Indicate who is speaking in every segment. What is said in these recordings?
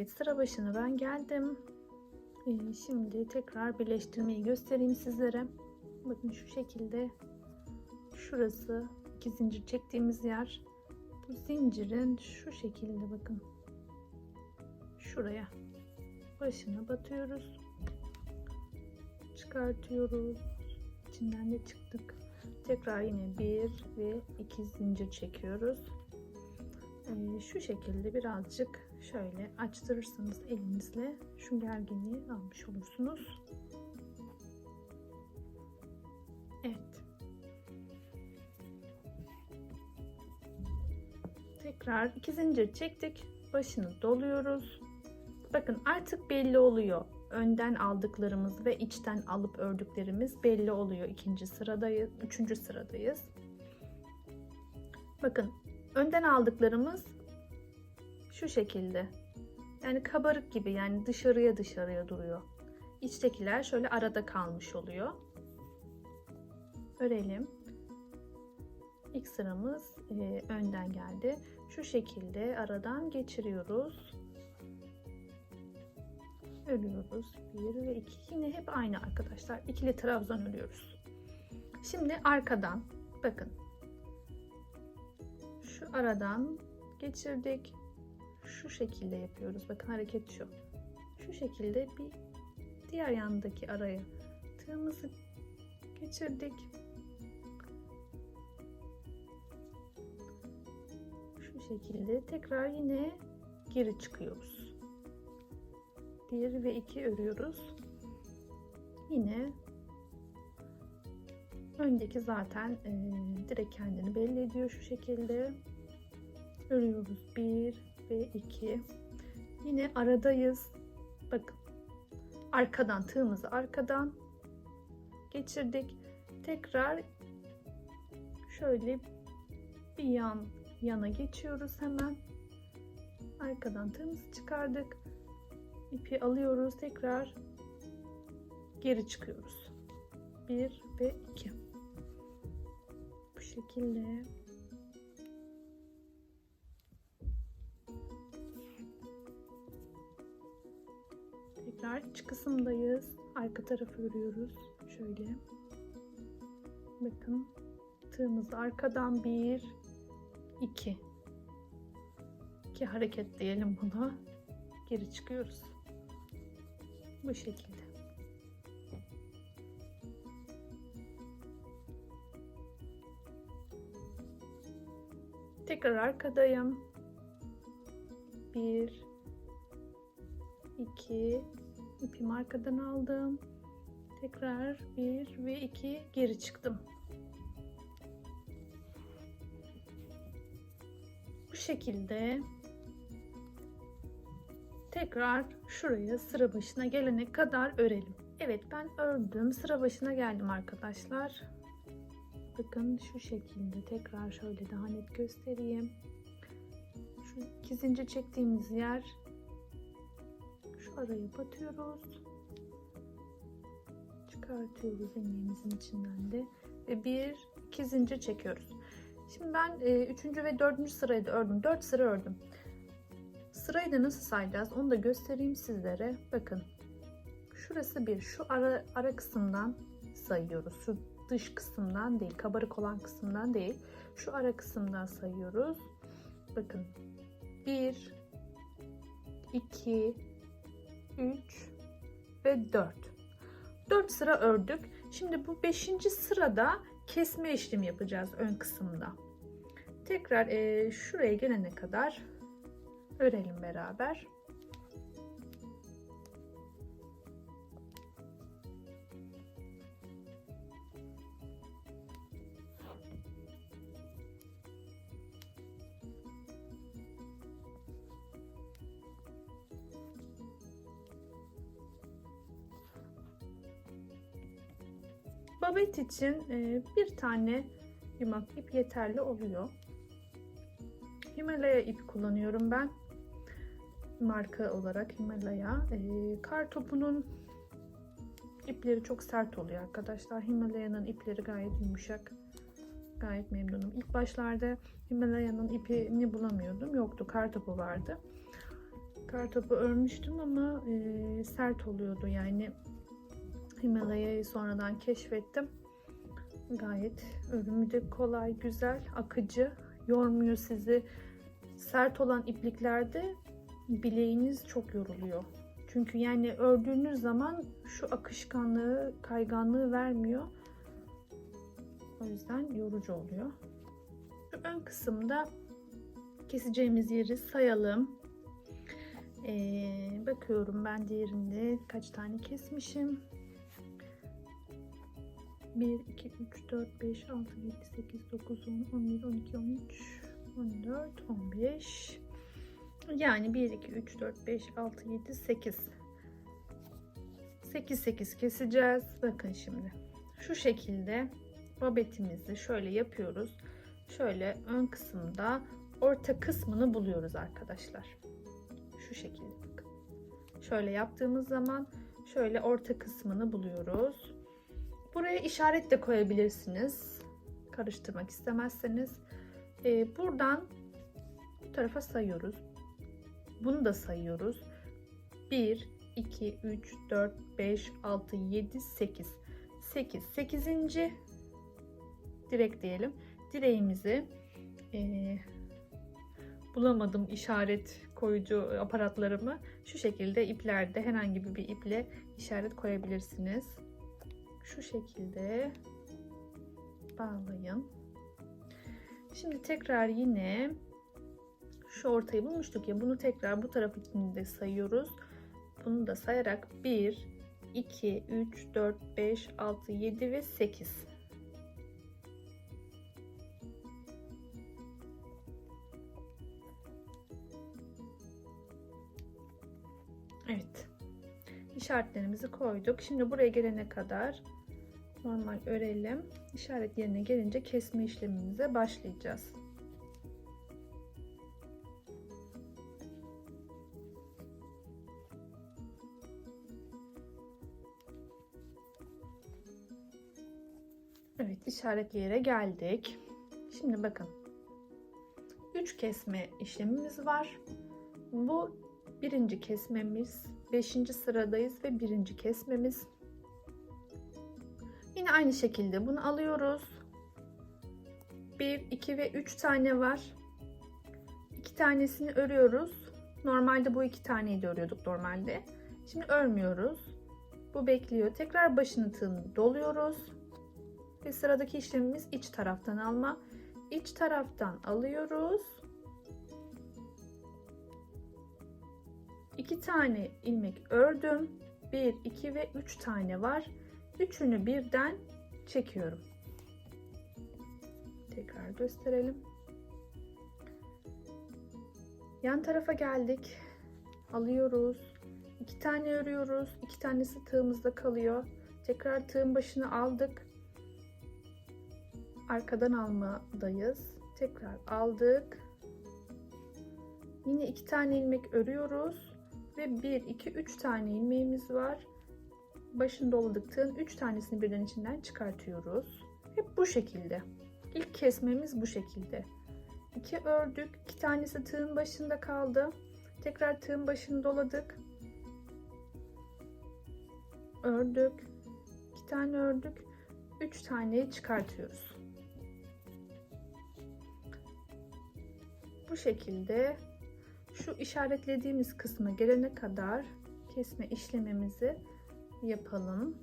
Speaker 1: Evet sıra başına ben geldim. Ee, şimdi tekrar birleştirmeyi göstereyim sizlere. Bakın şu şekilde şurası iki zincir çektiğimiz yer. Bu zincirin şu şekilde bakın. Şuraya başına batıyoruz. Çıkartıyoruz. İçinden de çıktık. Tekrar yine bir ve iki zincir çekiyoruz. Ee, şu şekilde birazcık şöyle açtırırsanız elinizle şu gerginliği almış olursunuz. Evet. Tekrar iki zincir çektik. Başını doluyoruz. Bakın artık belli oluyor. Önden aldıklarımız ve içten alıp ördüklerimiz belli oluyor. İkinci sıradayız, üçüncü sıradayız. Bakın önden aldıklarımız şu şekilde. Yani kabarık gibi yani dışarıya dışarıya duruyor. İçtekiler şöyle arada kalmış oluyor. Örelim. İlk sıramız e, önden geldi. Şu şekilde aradan geçiriyoruz. Örüyoruz. Bir ve iki. Yine hep aynı arkadaşlar. İkili trabzan örüyoruz. Şimdi arkadan bakın. Şu aradan geçirdik. Şu şekilde yapıyoruz. Bakın hareket şu. Şu şekilde bir diğer yandaki araya tığımızı geçirdik. Şu şekilde tekrar yine geri çıkıyoruz. Bir ve iki örüyoruz. Yine öndeki zaten e, direkt kendini belli ediyor şu şekilde. Örüyoruz. Bir ve iki. Yine aradayız. Bakın. Arkadan tığımızı arkadan geçirdik. Tekrar şöyle bir yan yana geçiyoruz hemen. Arkadan tığımızı çıkardık. İpi alıyoruz. Tekrar geri çıkıyoruz. Bir ve iki. Bu şekilde. Tekrar iç kısımdayız. Arka tarafı örüyoruz. Şöyle. Bakın. Tığımızı arkadan bir, iki. İki hareketleyelim bunu. Geri çıkıyoruz. Bu şekilde. Tekrar arkadayım. Bir, iki, ipimi arkadan aldım. Tekrar bir ve iki geri çıktım. Bu şekilde tekrar şuraya sıra başına gelene kadar örelim. Evet ben ördüm. Sıra başına geldim arkadaşlar. Bakın şu şekilde tekrar şöyle daha net göstereyim. Şu iki zincir çektiğimiz yer araya batıyoruz. Çıkartıyoruz ilmeğimizin içinden de ve bir iki zincir çekiyoruz. Şimdi ben e, üçüncü ve dördüncü sırayı da ördüm. Dört sıra ördüm. Sırayı da nasıl sayacağız onu da göstereyim sizlere. Bakın şurası bir şu ara, ara kısımdan sayıyoruz. Şu dış kısımdan değil kabarık olan kısımdan değil. Şu ara kısımdan sayıyoruz. Bakın 1 2 3 ve 4 4 sıra ördük. Şimdi bu 5. sırada kesme işlemi yapacağız ön kısımda. Tekrar e, şuraya gelene kadar örelim beraber. Babet için e, bir tane yumak ip yeterli oluyor. Himalaya ip kullanıyorum ben. Marka olarak Himalaya. E, kar topunun ipleri çok sert oluyor arkadaşlar. Himalaya'nın ipleri gayet yumuşak. Gayet memnunum. İlk başlarda Himalaya'nın ipini bulamıyordum. Yoktu. Kar topu vardı. kartopu örmüştüm ama e, sert oluyordu yani Himalaya'yı sonradan keşfettim. Gayet örümü de kolay, güzel, akıcı, yormuyor sizi. Sert olan ipliklerde bileğiniz çok yoruluyor. Çünkü yani ördüğünüz zaman şu akışkanlığı, kayganlığı vermiyor. O yüzden yorucu oluyor. Şu ön kısımda keseceğimiz yeri sayalım. Ee, bakıyorum ben diğerinde kaç tane kesmişim. 1, 2, 3, 4, 5, 6, 7, 8, 9, 10, 11, 12, 13, 14, 15. Yani 1, 2, 3, 4, 5, 6, 7, 8. 8, 8 keseceğiz. Bakın şimdi. Şu şekilde babetimizi şöyle yapıyoruz. Şöyle ön kısımda orta kısmını buluyoruz arkadaşlar. Şu şekilde bakın. Şöyle yaptığımız zaman şöyle orta kısmını buluyoruz. Buraya işaret de koyabilirsiniz. Karıştırmak istemezseniz. Ee, buradan bu tarafa sayıyoruz. Bunu da sayıyoruz. 1, 2, 3, 4, 5, 6, 7, 8. 8. 8. direk diyelim. Direğimizi e, bulamadım işaret koyucu aparatlarımı. Şu şekilde iplerde herhangi bir iple işaret koyabilirsiniz. Şu şekilde bağlayın. Şimdi tekrar yine şu ortayı bulmuştuk ya bunu tekrar bu taraf için de sayıyoruz. Bunu da sayarak 1, 2, 3, 4, 5, 6, 7 ve 8. Evet. İşaretlerimizi koyduk. Şimdi buraya gelene kadar normal örelim. İşaret yerine gelince kesme işlemimize başlayacağız. Evet işaretli yere geldik. Şimdi bakın. 3 kesme işlemimiz var. Bu birinci kesmemiz. 5. sıradayız ve birinci kesmemiz. Yine aynı şekilde bunu alıyoruz. 1, 2 ve 3 tane var. 2 tanesini örüyoruz. Normalde bu iki taneyi de örüyorduk normalde. Şimdi örmüyoruz. Bu bekliyor. Tekrar başını tığını doluyoruz. Ve sıradaki işlemimiz iç taraftan alma. İç taraftan alıyoruz. İki tane ilmek ördüm. 1, 2 ve 3 tane var. Üçünü birden çekiyorum. Tekrar gösterelim. Yan tarafa geldik. Alıyoruz. İki tane örüyoruz. İki tanesi tığımızda kalıyor. Tekrar tığın başını aldık. Arkadan almadayız. Tekrar aldık. Yine iki tane ilmek örüyoruz. Ve bir, iki, üç tane ilmeğimiz var başını doladık tığın 3 tanesini birden içinden çıkartıyoruz. Hep bu şekilde. İlk kesmemiz bu şekilde. 2 ördük. 2 tanesi tığın başında kaldı. Tekrar tığın başını doladık. Ördük. 2 tane ördük. 3 taneyi çıkartıyoruz. Bu şekilde şu işaretlediğimiz kısma gelene kadar kesme işlemimizi yapalım.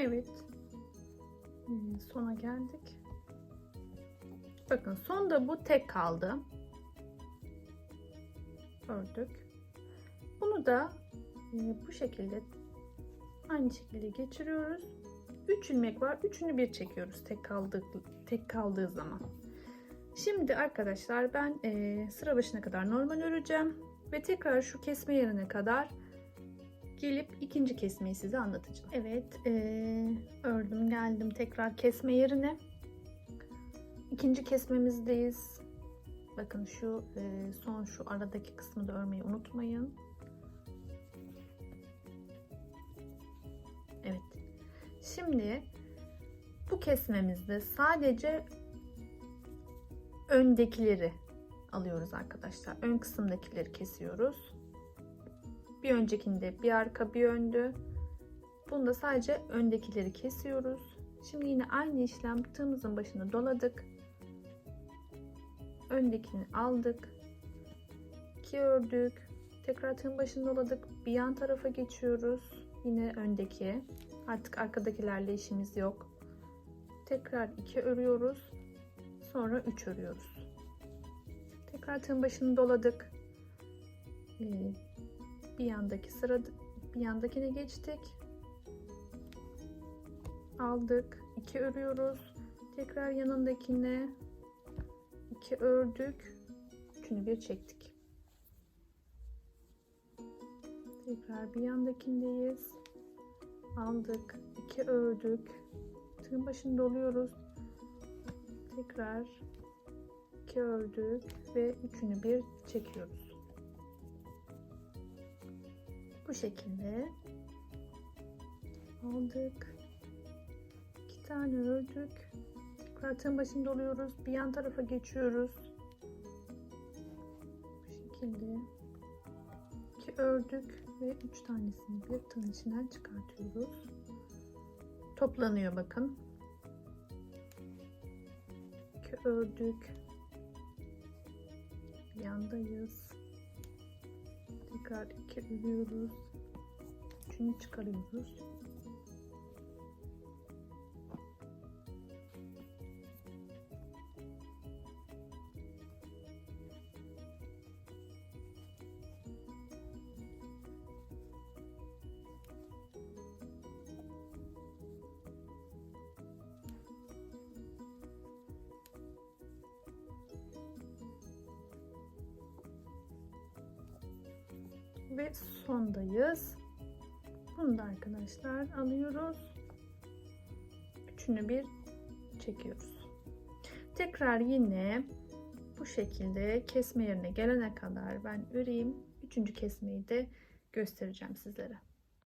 Speaker 1: Evet. Ee, Sona geldik. Bakın sonda bu tek kaldı. Ördük. Bunu da e, bu şekilde aynı şekilde geçiriyoruz. 3 ilmek var. Üçünü bir çekiyoruz tek kaldığı tek kaldığı zaman. Şimdi arkadaşlar ben e, sıra başına kadar normal öreceğim ve tekrar şu kesme yerine kadar gelip ikinci kesmeyi size anlatacağım. Evet, e, ördüm geldim tekrar kesme yerine. İkinci kesmemizdeyiz. Bakın şu e, son şu aradaki kısmı da örmeyi unutmayın. Evet. Şimdi bu kesmemizde sadece öndekileri alıyoruz arkadaşlar. Ön kısımdakileri kesiyoruz. Bir öncekinde bir arka bir öndü. Bunda sadece öndekileri kesiyoruz. Şimdi yine aynı işlem tığımızın başına doladık. Öndekini aldık. 2 ördük. Tekrar tığın başını doladık. Bir yan tarafa geçiyoruz. Yine öndeki. Artık arkadakilerle işimiz yok. Tekrar 2 örüyoruz. Sonra 3 örüyoruz. Tekrar tığın başını doladık. Bir yandaki sıra bir yandakine geçtik. Aldık. 2 örüyoruz. Tekrar yanındakine 2 ördük. Üçünü bir çektik. Tekrar bir yandakindeyiz. Aldık. 2 ördük. Tığın başını doluyoruz. Tekrar 2 ördük ve üçünü bir çekiyoruz. Bu şekilde aldık. 2 tane ördük. Tekrar tığın başını doluyoruz. Bir yan tarafa geçiyoruz. Bu şekilde 2 ördük ve 3 tanesini bir tığın içinden çıkartıyoruz. Toplanıyor bakın. 2 ördük. Yandayız. Tekrar 2 örüyoruz. Üçünü çıkarıyoruz. Ve sondayız. Bunu da arkadaşlar alıyoruz. Üçünü bir çekiyoruz. Tekrar yine bu şekilde kesme yerine gelene kadar ben öreyim. Üçüncü kesmeyi de göstereceğim sizlere.